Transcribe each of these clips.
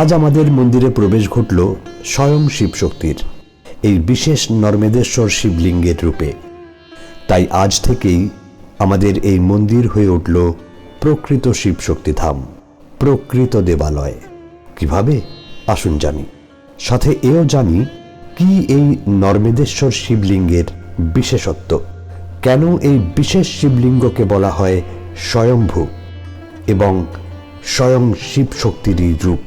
আজ আমাদের মন্দিরে প্রবেশ ঘটল স্বয়ং শিবশক্তির, এই বিশেষ নর্মেদেশ্বর শিবলিঙ্গের রূপে। তাই আজ থেকেই আমাদের এই মন্দির হয়ে উঠল প্রকৃত শিবশক্তি ধাম প্রকৃত দেবালয়। কীভাবে? আসুন জানি। সাথে এও জানি কি এই নর্মেদেশ্বর শিবলিঙ্গের বিশেষত্ব। কেন এই বিশেষ শিবলিঙ্গকে বলা হয় স্বয়ম্ভু এবং স্বয়ং শিব শক্তিরই রূপ?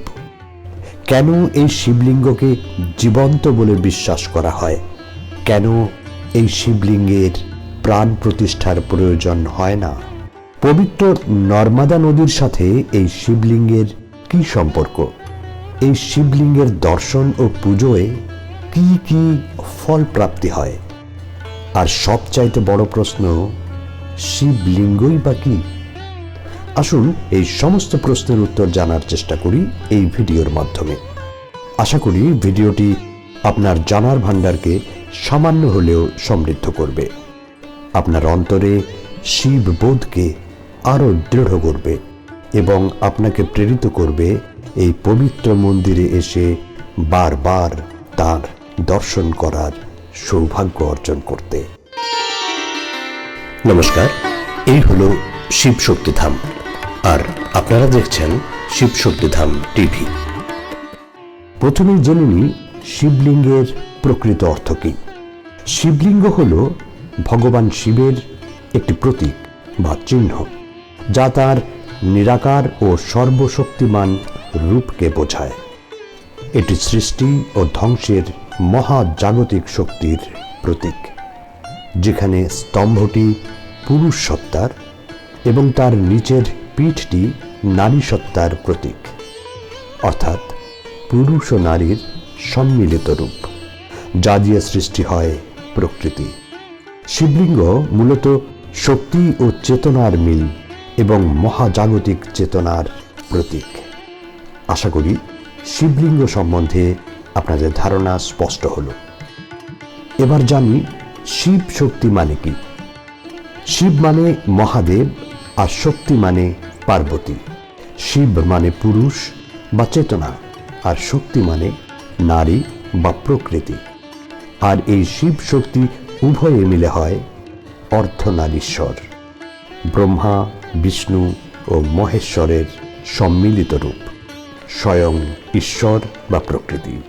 কেন এই শিবলিঙ্গকে জীবন্ত বলে বিশ্বাস করা হয়? কেন এই শিবলিঙ্গের প্রাণ প্রতিষ্ঠার প্রয়োজন হয় না? পবিত্র নর্মদা নদীর সাথে এই শিবলিঙ্গের কি সম্পর্ক? এই শিবলিঙ্গের দর্শন ও পুজোয় কি কি ফল প্রাপ্তি হয়? আর সবচাইতে বড় প্রশ্ন, শিবলিঙ্গই বা কি? আসুন এই সমস্ত প্রশ্নের উত্তর জানার চেষ্টা করি এই ভিডিওর মাধ্যমে। আশা করি ভিডিওটি আপনার জানার ভাণ্ডারকে সামান্য হলেও সমৃদ্ধ করবে। আপনার অন্তরে শিববোধকে আরও দৃঢ় করবে এবং আপনাকে প্রেরিত করবে এই পবিত্র মন্দিরে এসে বারবার তার দর্শন করার সৌভাগ্য অর্জন করতে। নমস্কার, এই হলো শিব শক্তিধাম। আর আপনারা দেখছেন শিব শক্তিধাম টিভি। প্রথমেই জেনে নিই শিবলিঙ্গের প্রকৃত অর্থ কী। শিবলিঙ্গ হল ভগবান শিবের একটি প্রতীক বা চিহ্ন, যা তার নিরাকার ও সর্বশক্তিমান রূপকে বোঝায়। এটি সৃষ্টি ও ধ্বংসের মহাজাগতিক শক্তির প্রতীক, যেখানে স্তম্ভটি পুরুষ সত্তার এবং তার নিচের পিঠটি নারী সত্তার প্রতীক। অর্থাৎ পুরুষ ও নারীর সম্মিলিত রূপ। যা দিয়ে সৃষ্টি হয় প্রকৃতি। শিবলিঙ্গ মূলত শক্তি ও চেতনার মিল এবং মহাজাগতিক চেতনার প্রতীক। আশা করি শিবলিঙ্গ সম্বন্ধে আপনাদের ধারণা স্পষ্ট হলো। এবার জানি শিব শক্তি মানে কি? শিব মানে মহাদেব আর শক্তি মানে পার্বতী। শিব মানে পুরুষ বা চেতনা, আর শক্তি মানে নারী বা প্রকৃতি। আর এই শিব শক্তি উভয়ে মিলে হয় অর্ধনারীশ্বর ব্রহ্মা, বিষ্ণু ও মহেশ্বরের সম্মিলিত রূপ, স্বয়ং ঈশ্বর বা প্রকৃতি।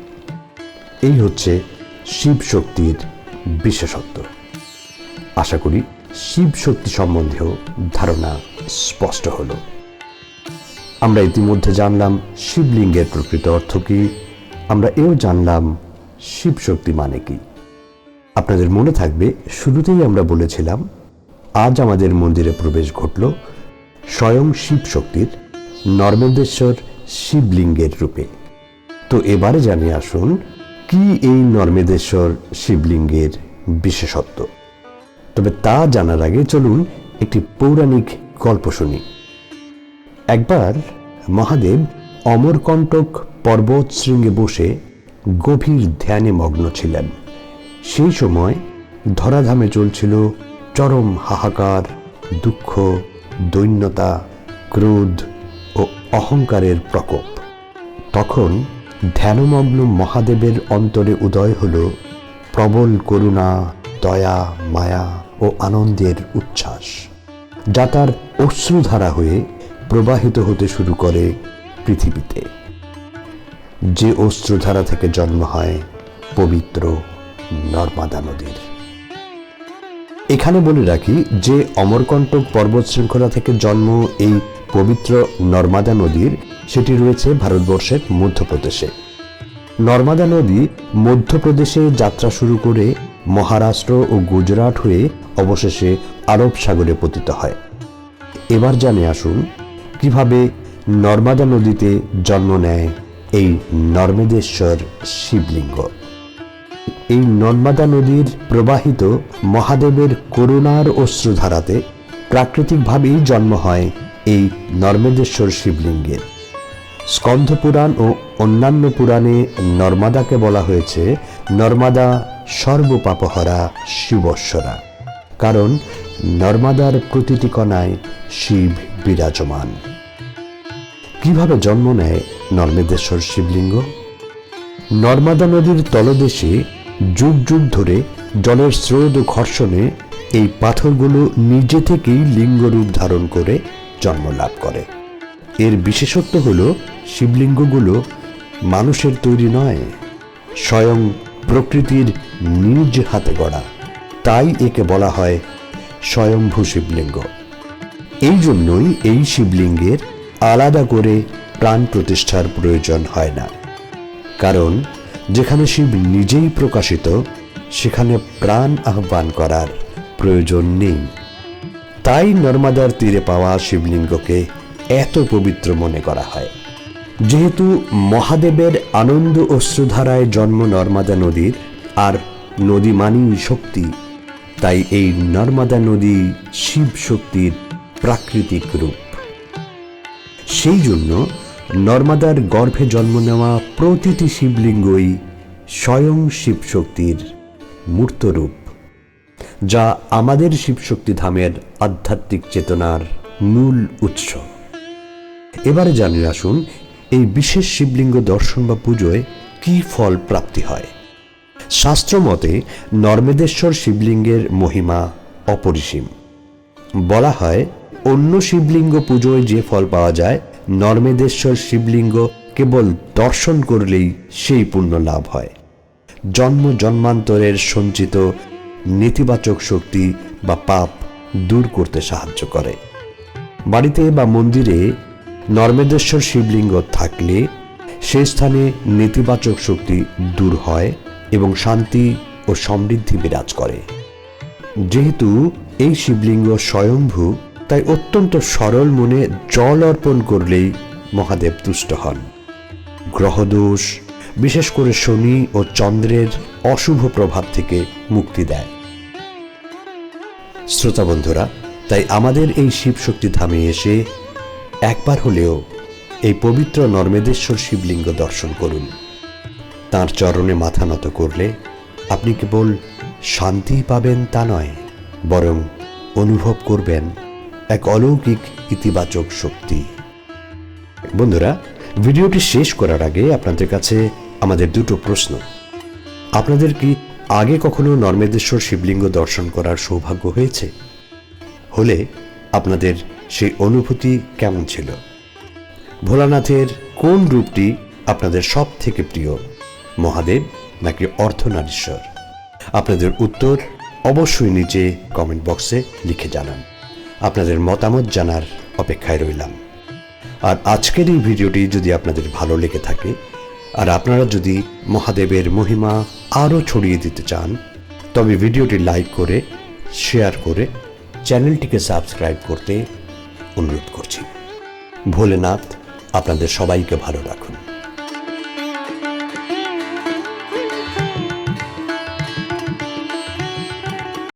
এই হচ্ছে শিব শক্তির বিশেষত্ব। আশা করি শিব শক্তি সম্বন্ধেও ধারণা স্পষ্ট হল। আমরা ইতিমধ্যে জানলাম শিবলিঙ্গের প্রকৃত অর্থ কী। আমরা এও জানলাম শিব শক্তি মানে কি। আপনাদের মনে থাকবে, শুরুতেই আমরা বলেছিলাম, আজ আমাদের মন্দিরে প্রবেশ ঘটল স্বয়ং শিব শক্তির নর্মেন্দেশ্বর শিবলিঙ্গের রূপে। তো এবারে জানিয়ে আসুন, কি এই নর্মেদেশ্বর শিবলিঙ্গের বিশেষত্ব? তবে তা জানার আগে চলুন একটি পৌরাণিক গল্প শুনি। একবার মহাদেব অমরকণ্টক পর্বত শৃঙ্গে বসে গভীর ধ্যানে মগ্ন ছিলেন। সেই সময় ধরাধামে চলছিল চরম হাহাকার, দুঃখ, দৈন্যতা, ক্রোধ ও অহংকারের প্রকোপ। তখন ধ্যানমগ্ন মহাদেবের অন্তরে উদয় হল প্রবল করুণা, দয়া, মায়া ও আনন্দের উচ্ছ্বাস। যা তার অশ্রুধারা হয়ে প্রবাহিত হতে শুরু করে পৃথিবীতে। যে অশ্রুধারা থেকে জন্ম হয় পবিত্র নর্মদা নদীর। এখানে বলে রাখি যে অমরকণ্টক পর্বত শৃঙ্খলা থেকে জন্ম এই পবিত্র নর্মদা নদীর, সেটি রয়েছে ভারতবর্ষের মধ্যপ্রদেশে। নর্মদা নদী মধ্যপ্রদেশে যাত্রা শুরু করে মহারাষ্ট্র ও গুজরাট হয়ে অবশেষে আরব সাগরে পতিত হয়। এবার জানে আসুন কীভাবে নর্মদা নদীতে জন্ম নেয় এই নর্মেদেশ্বর শিবলিঙ্গ। এই নর্মদা নদীর প্রবাহিত মহাদেবের করুণার অশ্রুধারাতে প্রাকৃতিকভাবেই জন্ম হয় এই নর্মেদেশ্বর শিবলিঙ্গের। স্কন্ধ পুরাণ ও অন্যান্য পুরাণে নর্মদাকে বলা হয়েছে নর্মদা সর্বপাপহরা শিবস্বরা কারণ নর্মদার প্রতিটি কণায় শিব বিরাজমান। কীভাবে জন্ম নেয় নর্মেদেশ্বর শিবলিঙ্গ? নর্মদা নদীর তলদেশে যুগ যুগ ধরে জলের স্রোত ও ঘর্ষণে এই পাথরগুলো নিজে থেকেই লিঙ্গরূপ ধারণ করে জন্ম লাভ করে। এর বিশেষত্ব হল শিবলিঙ্গগুলো মানুষের তৈরি নয়, স্বয়ং প্রকৃতির নিজ হাতে গড়া। তাই একে বলা হয় স্বয়ংভূ শিবলিঙ্গ। এই জন্যই এই শিবলিঙ্গের আলাদা করে প্রাণ প্রতিষ্ঠার প্রয়োজন হয় না। কারণ যেখানে শিব নিজেই প্রকাশিত, সেখানে প্রাণ আহ্বান করার প্রয়োজন নেই। তাই নর্মদার তীরে পাওয়া শিবলিঙ্গকে এত পবিত্র মনে করা হয়। যেহেতু মহাদেবের আনন্দ অশ্রুধারায় জন্ম নর্মদা নদীর, আর নদী মানেই শক্তি তাই এই নর্মদা নদী শিব শক্তির প্রাকৃতিক রূপ। সেই জন্য নর্মদার গর্ভে জন্ম নেওয়া প্রতিটি শিবলিঙ্গই স্বয়ং শিবশক্তির মূর্তরূপ যা আমাদের শিবশক্তি ধামের আধ্যাত্মিক চেতনার মূল উৎস। এবারে জানি আসুন, এই বিশেষ শিবলিঙ্গ দর্শন বা পুজোয় কি ফল প্রাপ্তি হয়? শাস্ত্রমতে নর্মেদেশ্বর শিবলিঙ্গের মহিমা অপরিসীম। বলা হয়, অন্য শিবলিঙ্গ পুজোয় যে ফল পাওয়া যায়, নর্মেদেশ্বর শিবলিঙ্গ কেবল দর্শন করলেই সেই পুণ্য লাভ হয়। জন্ম জন্মান্তরের সঞ্চিত নেতিবাচক শক্তি বা পাপ দূর করতে সাহায্য করে। বাড়িতে বা মন্দিরে নর্মেদেশ্বর শিবলিঙ্গ থাকলে সে স্থানে নেতিবাচক শক্তি দূর হয় এবং শান্তি ও সমৃদ্ধি বিরাজ করে। যেহেতু এই শিবলিঙ্গ স্বয়ংভূ তাই অত্যন্ত সরল মনে জল অর্পণ করলেই মহাদেব তুষ্ট হন। গ্রহদোষ, বিশেষ করে শনি ও চন্দ্রের অশুভ প্রভাব থেকে মুক্তি দেয়। শ্রোতা বন্ধুরা, তাই আমাদের এই শিবশক্তি ধামে এসে একবার হলেও এই পবিত্র নর্মেদেশ্বর শিবলিঙ্গ দর্শন করুন। তার চরণে মাথা নত করলে আপনি কেবল শান্তি পাবেন তা নয়, বরং অনুভব করবেন এক অলৌকিক ইতিবাচক শক্তি। বন্ধুরা, ভিডিওটি শেষ করার আগে আপনাদের কাছে আমাদের দুটো প্রশ্ন। আপনাদের কি আগে কখনো নর্মেদেশ্বর শিবলিঙ্গ দর্শন করার সৌভাগ্য হয়েছে? হলে আপনাদের সেই অনুভূতি কেমন ছিল? ভোলানাথের কোন রূপটি আপনাদের সব থেকে প্রিয়? মহাদেব নাকি অর্ধনারীশ্বর আপনাদের উত্তর অবশ্যই নিচে কমেন্ট বক্সে লিখে জানান। আপনাদের মতামত জানার অপেক্ষায় রইলাম। আর আজকের এই ভিডিওটি যদি আপনাদের ভালো লেগে থাকে, আর আপনারা যদি মহাদেবের মহিমা আরও ছড়িয়ে দিতে চান, তবে ভিডিওটি লাইক করে শেয়ার করে চ্যানেলটিকে সাবস্ক্রাইব করতে অনুরোধ করছি। ভোলেনাথ, আপনাদের সবাইকে ভালো রাখুন।